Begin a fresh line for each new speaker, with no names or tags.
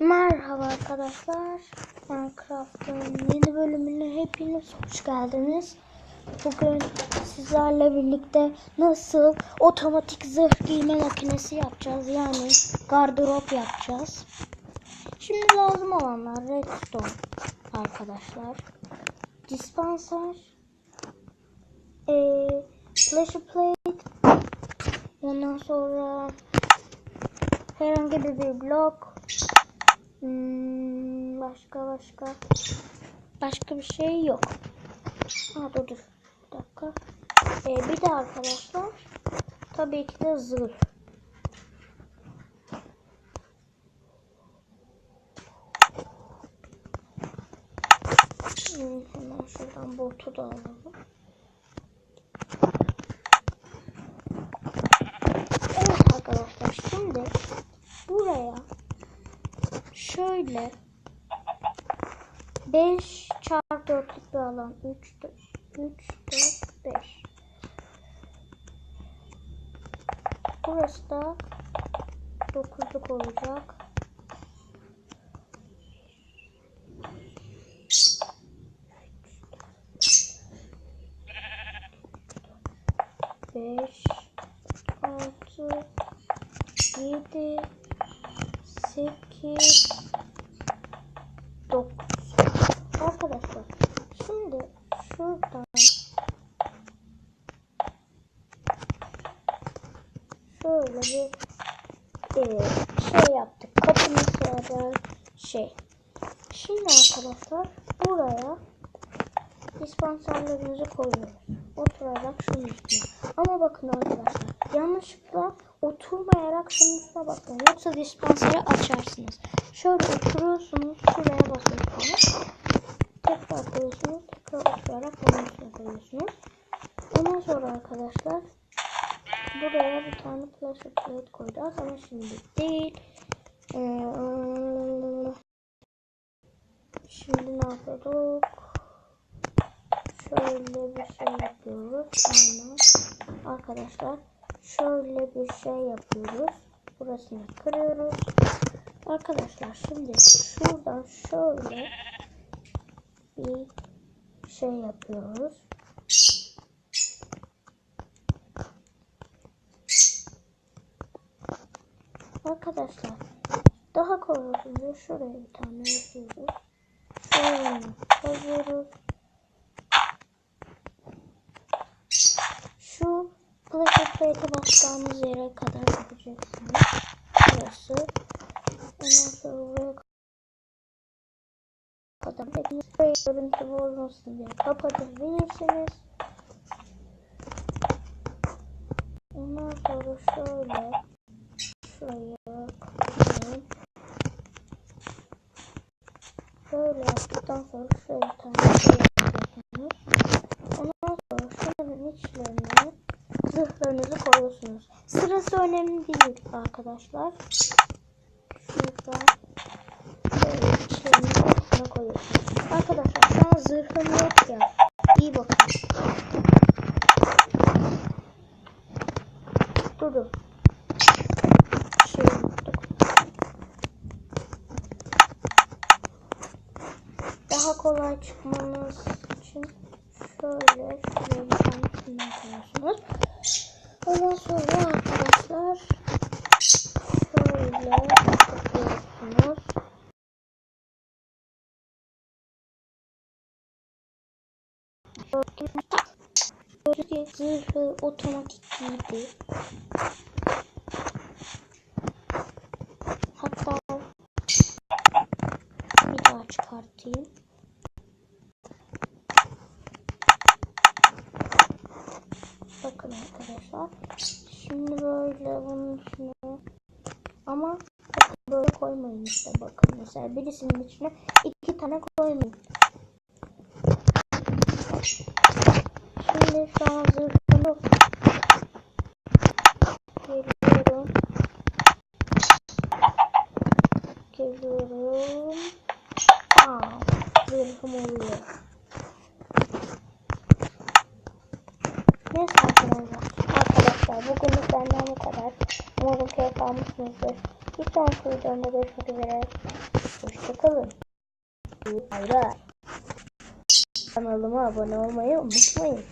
Merhaba arkadaşlar. Minecraft'ın yeni bölümüne hepiniz hoş geldiniz. Bugün sizlerle birlikte nasıl otomatik zırh giyme makinesi yapacağız. Yani gardırop yapacağız. Şimdi lazım olanlar redstone arkadaşlar. Dispenser, eee pressure plate, ondan sonra herhangi bir blok, Hmm, başka başka başka bir şey yok. Ha dur dur. Bir dakika. Ee, bir de arkadaşlar tabii ki de zırh. Hmm, hemen şuradan botu da alalım. Evet arkadaşlar şimdi buraya şöyle. 5 çarpı 4'lük bir alan 3 4 3 4 5 Burası da 9'luk olacak. Beş, altı, yedi, sekiz, 9 Arkadaşlar şimdi şuradan şöyle bir e, şey yaptık. Kapımız ya şey. Şimdi arkadaşlar buraya dispanserlerimizi koyuyoruz. Oturarak şunun üstüne. Ama bakın arkadaşlar yanlışlıkla oturmayarak şunun üstüne bakın. Yoksa dispanseri açarsınız. Şöyle oturuyorsunuz. Şuraya basıyorsunuz. Tekrar koyuyorsunuz. Tekrar oturarak bunun üstüne koyuyorsunuz. Ondan sonra arkadaşlar buraya bir tane pressure plate koyacağız ama şimdi değil. Ee, şimdi ne yapıyorduk? Şöyle bir şey yapıyoruz. Aynen. Arkadaşlar şöyle bir şey yapıyoruz. Burasını kırıyoruz. Arkadaşlar şimdi şuradan şöyle bir şey yapıyoruz. Arkadaşlar daha kolay olunca şuraya bir tane yapıyoruz. Şöyle koyuyoruz. Şu Plate'e bastığımız yere kadar yapacaksınız. Burası. Ondan sonra buraya kadar. Hepiniz görüntü bozmasın diye kapatabilirsiniz. Ondan sonra şöyle şuraya kapatalım. Böyle yaptıktan sonra şöyle bir tane şey yapacaksınız. Ondan sonra şunların içlerine zırhlarınızı koyuyorsunuz. Sırası önemli değil arkadaşlar. Şurada böyle içlerini içine koyuyorsunuz. Arkadaşlar şu an zırhım yok ya. İyi bakın. Durun. Şey. Daha kolay çıkmanız için şöyle şuraya bir tane koyuyorsunuz. Ondan sonra arkadaşlar şöyle yapıyorsunuz. Böyle zırhı otomatik giydi. Hatta bir daha çıkartayım. Bakın arkadaşlar. Şimdi böyle bunun içine ama böyle koymayın işte bakın mesela birisinin içine iki tane koymayın. Şimdi şu an zırhını geliyorum. Geliyorum. Aa, zırhım oluyor. Neyse arkadaşlar. Arkadaşlar bugünlük benden bu kadar. Umarım keyif almışsınızdır. Bir sonraki videomda görüşmek üzere. Hoşçakalın. Bay. Kanalıma abone olmayı unutmayın.